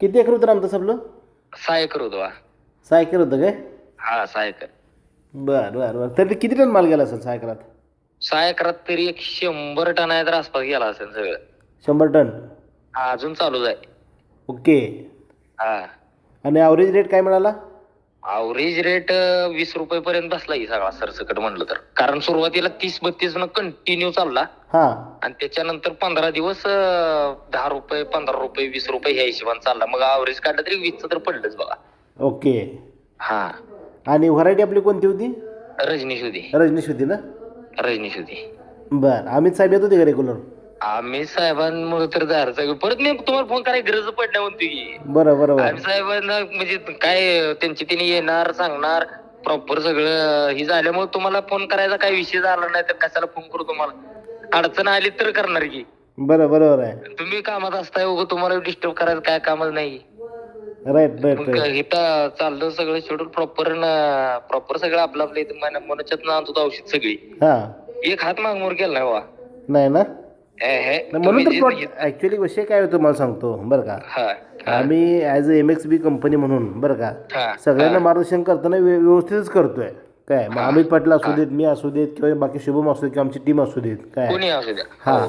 किती एकर होतं आमचं आपलं सहा एकर होतो हा. सहा एकर होतं काय? हा सहा एकर. बरं बरं बरं. तरी किती टन माल गेला असेल सहा एकरात? सहा एकरात तरी एक शंभर टन आहे तर आसपास गेला असेल सगळं. शंभर टन? हा अजून चालूच आहे. ओके. हा. आणि ॲव्हरेज रेट काय मिळाला? अवरेज रेट वीस रुपये पर्यंत बसला की सगळा सरसकट म्हणलं तर. कारण सुरुवातीला तीस बत्तीस न कंटिन्यू चालला. हां. आणि त्याच्यानंतर पंधरा दिवस अं, दहा रुपये पंधरा रुपये वीस रुपये ह्या हिशोबाने चालला. मग अवरेज काढलं तरी वीसचं तर पडलंच बघा. ओके. हा. आणि व्हरायटी आपली कोणती होती? रजनीश होती. रजनीश होती ना? रजनीश होती. बरं. अमित साहेब येत होते का रेग्युलर आम्ही साहेबांमुळे तर सगळं. परत मी तुम्हाला फोन करायची गरज पडल्या म्हणते की. बरं बरं बरं. आम्ही साहेबांना म्हणजे काय त्यांची तिने येणार सांगणार प्रॉपर सगळं ही झाल्यामुळे तुम्हाला फोन करायचा काही विषय झाला नाही तर कशाला फोन करू तुम्हाला? अडचण आली तर करणार की. बरं बरोबर आहे. तुम्ही कामात असताय उगं तुम्हाला डिस्टर्ब करायचं काय कामच नाही. राईट राईट मग राईट इथं चाललं सगळं शेड्यूल प्रॉपर प्रॉपर सगळं आपलं आपलं इथं मन मनच्यात आणतो औषध सगळी. हां. एक हात मागमोर केला नाही वा नाही ना? म्हणून तर प्लॉट ॲक्च्युली विषय काय होतो मला सांगतो बरं का? हा आम्ही as a M X B company म्हणून बरं का? हा सगळ्यांना मार्गदर्शन करताना व्य- व्यवस्थितच करतोय. काय? मग अमित पाटील असू देत मी असू देत किंवा बाकी शुभम असू देत किंवा आमची टीम असू देत काय? द्या. हा.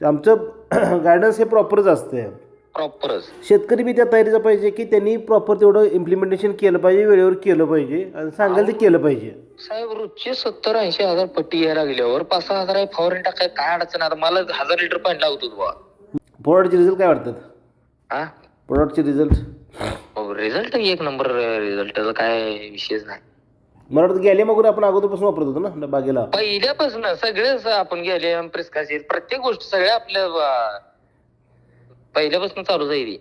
आमचं गायडन्स हे प्रॉपरच असते प्रॉपरच शेतकरी बी त्या तयारीचा पाहिजे की त्यांनी प्रॉपर तेवढं इम्प्लिमेंटेशन केलं पाहिजे वेळेवर केलं पाहिजे आणि सांगाल ते केलं पाहिजे. साहेब रोजचे सत्तर ऐंशी हजार पट्टी यायला लागल्यावर पाच सहा हजार फवारणी टाकाय काय अडचण आता मला हजार लिटर पाणी लागत होतं बा प्रोडक्टचे रिझल्ट काय वाटतात? हा प्रोडक्टचे रिझल्ट रिझल्ट एक नंबर रिझल्ट काय विषयच नाही. मला वाटतं गेले मग आपण अगोदरपासून वापरत होतो ना बागेला पहिल्यापासून सगळेच आपण गेले प्रिस्काशील प्रत्येक गोष्ट सगळ्या आपल्या अं, पहिल्यापासून चालू जाईल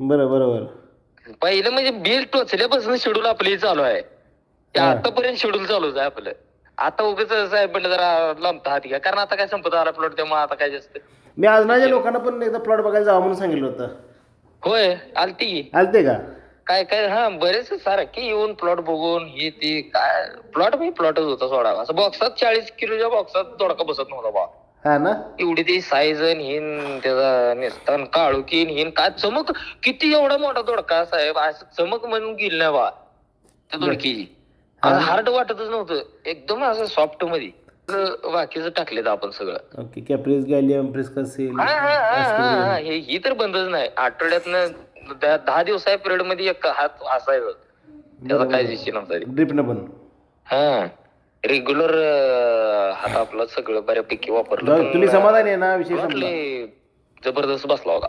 बरं बरं बरं पहिलं म्हणजे बिल टोचल्यापासून शेड्यूल आपली चालू आहे. ते हा. आतापर्यंत शेड्यूल चालूच आहे आपलं. आता उगाच साहेब म्हणलं जरा लांबता हाती घ्या. कारण आता काय संपत आला प्लॉट त्यामुळे आता काय जास्त. मी आजनाच्या लोकांना पण एकदा प्लॉट बघायला जावं म्हणून सांगितलं होतं. होय आलती की. आलते का? काय काय हा बरेच सारखे येऊन प्लॉट बघून हे ते काय प्लॉट मी प्लॉटच होता सोडा. असं बॉक्सात चाळीस किलोच्या बॉक्सात दोडका बसत नव्हता बा. हा ना? एवढी ती साईज हिन त्याचा नेसतान काळुकीन हिन काय चमक किती एवढा मोठा दोडका साहेब असं चमक म्हणून गेली नाही बा त्या दोडकीची हार्ड वाटतच नव्हतं. एकदम असं सॉफ्टमध्ये. बाकीचं टाकलेत आपण सगळं. ओके कॅप्रिस गॅलियम प्रिस्कसेल हा हा हा हा हा हे ही तर बंदच नाही. आठवड्यातनं दहा दहा दिवसा पिरियडमध्ये एक हात असायचं त्याचा काय विषय नव्हता. रे. ड्रिपनं पण. हा रेग्युलर हात आपला सगळं बऱ्यापैकी वापरलं. पण, तुम्ही समाधानी आहे ना? विषय संपला. जबरदस्त बसला होता.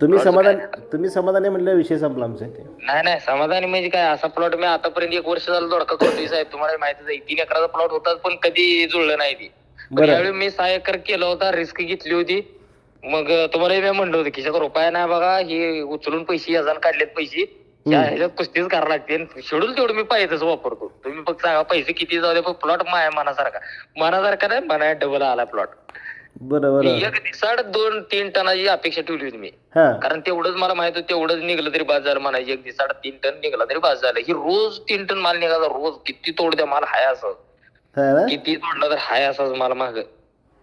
तुम्ही समाधान तुम्ही समाधानी म्हणलं विषय संपला आमचा इथे. नाही नाही समाधानी म्हणजे काय? असा प्लॉट मी आतापर्यंत एक वर्ष झालं दोडका करतोय साहेब. तुम्हाला माहितीच आहे तीन एकराचा प्लॉट होता पण कधी जुळलं नाही ती. पण बरं. यावेळी मी सहा एकर केला होता रिस्क घेतली होती. मग तुम्हाला मी म्हणलं होतं खिशात रुपया नाही बघा हे उचलून पैसे याजान काढलेत पैसे. या ह्याच्यात कुस्तीच करावं लागते. शेड्यूल तेवढं मी पाहिजेच वापरतो. तुम्ही फक्त सांगा पैसे किती जाऊ दे पण प्लॉट माया मनासारखा. मनासारखा नाही मना डबल आला प्लॉट बरं बरं. एक दिवसाड दोन तीन टनाची अपेक्षा ठेवली होती मी. कारण तेवढंच मला माहीत होतं तेवढंच निघलं तरी झालं म्हणायचे. एक दिवसाड तीन टन निघला तरी झालं. ही रोज तीन टन माल निघाला रोज किती तोड द्या माल हाय असं. किती तोडलं तर हाय असंच मला माग.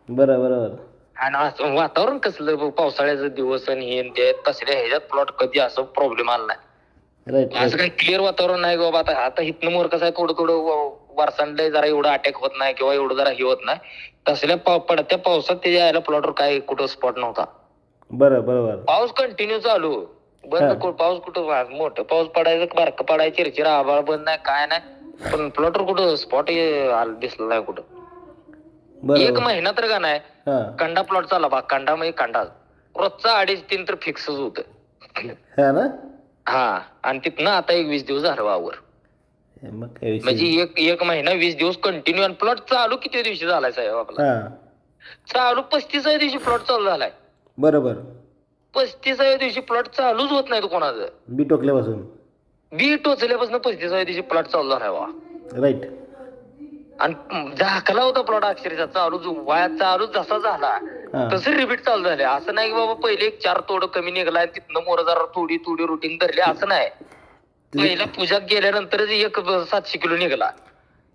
बरं बरं बरं. आणि असं वातावरण कसलं पावसाळ्याचं दिवस आणि हे तसल्या ह्याच्यात प्लॉट कधी असं प्रॉब्लेम आला नाही. राईट असं काही क्लिअर वातावरण नाही बाबा. आता आता हितनं मोर कसं आहे थोडं थोडं वारसांडे जरा एवढं अटॅक होत नाही किंवा एवढं जरा हे होत नाही. तसल्या पाव- पडत्या पावसात त्याच्या यायला प्लॉटवर काय कुठं स्पॉट नव्हता. बरं बरं बरं पाऊस कंटिन्यू चालू. बंद कु- पाऊस कुठं वा- मोठं पाऊस पडायचं बारकं पडायचं चिरचिरा आभाळ बंद नाही काय नाही. पण प्लॉटवर कुठं स्पॉट दिसलं नाही कुठं. एक महिना तर का नाही हा. कंडा प्लॉट चालला बा कंडा म्हणजे कंडा रोजचा अडीच तीन तर फिक्सच होत. हा ना? हा आणि तिथनं आता एक वीस दिवस झालं वावर. मग काय विषय? म्हणजे एक एक महिना वीस दिवस कंटिन्यू आणि प्लॉट चालू किती दिवशी झालाय साहेब आपला? हा. चालू पस्तीसाव्या दिवशी प्लॉट चालू झालाय. बरं बरं पस्तीसाव्या दिवशी प्लॉट चालूच होत नाही तो कोणाचं. बी टोकल्यापासून बी टोचल्यापासून पस्तीसाव्या दिवशी प्लॉट चालू झालाय वा राईट. आणि झाकला होता प्लॉट अक्षरशः चालू वाया चालू जसा झाला. तसं रिपीट चालू झाले असं नाही की बाबा पहिले एक चार तोड कमी निघलाय तिथनं मोर जरा थोडी थोडी रुटीन धरली असं नाही. पहिला पूजा गेल्यानंतरच एक सातशे किलो निघाला.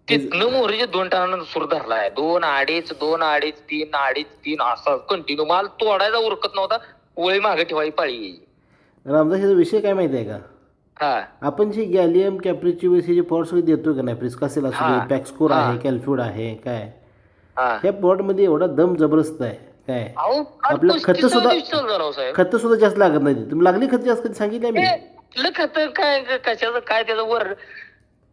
तिथनं मोहरीचे दोन टनानं सूर धरलाय. दोन अडीच दोन अडीच तीन अडीच तीन असा कंटिन्यू माल तोडायचा उरकत नव्हता वळी मागे ठेवायची पाळी. यायची. रामदास याचा विषय काय माहिती आहे का? हा. आपण जी गॅलियम कॅप्रिची वेसी जे पॉट सगळी देतो का नाही? प्रिस्कासेल असू दे. पॅक्सकोर. आहे कॅल्फ्यूड आहे काय? ह्या पॉटमध्ये एवढा दम जबरदस्त आहे. काय? आपलं खतं सुद्धा- हो खतं सुद्धा जास्त लागत नाही तुम्ही लागली खत जास्त कधी सांगितलं मी खत काय कशाचं काय त्याचं वर?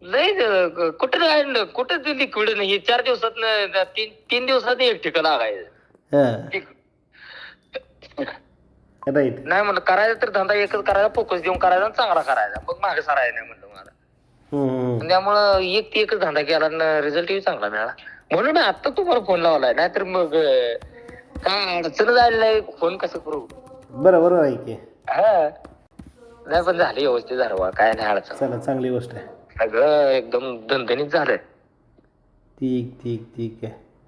लय ज- कुठं काय कुठं ते लिक्विड नाही हे चार दिवसात तीन तीन दिवसात एक ठिकाण लागायचं. हां. राईट. नाही म्हणलं करायचं तर धंदा एकच करायचा फोकस देऊन करायचा चांगला करायचा. मग मागे सरायला नाही म्हणलं मला. त्यामुळं एक ते एकच धंदा केला रिझल्टही चांगला मिळाला. म्हणून आता तुम्हाला फोन लावलाय. नाहीतर मग काय अडचण झाली नाही फोन कसं करू? बरं बरं आहे की. हा. नाही पण झाली व्यवस्थित झालं. काय नाही अडचण. चला चांगली गोष्ट आहे. सगळं एकदम दणदणीत झालंय. ठीक ठीक ठीक आहे.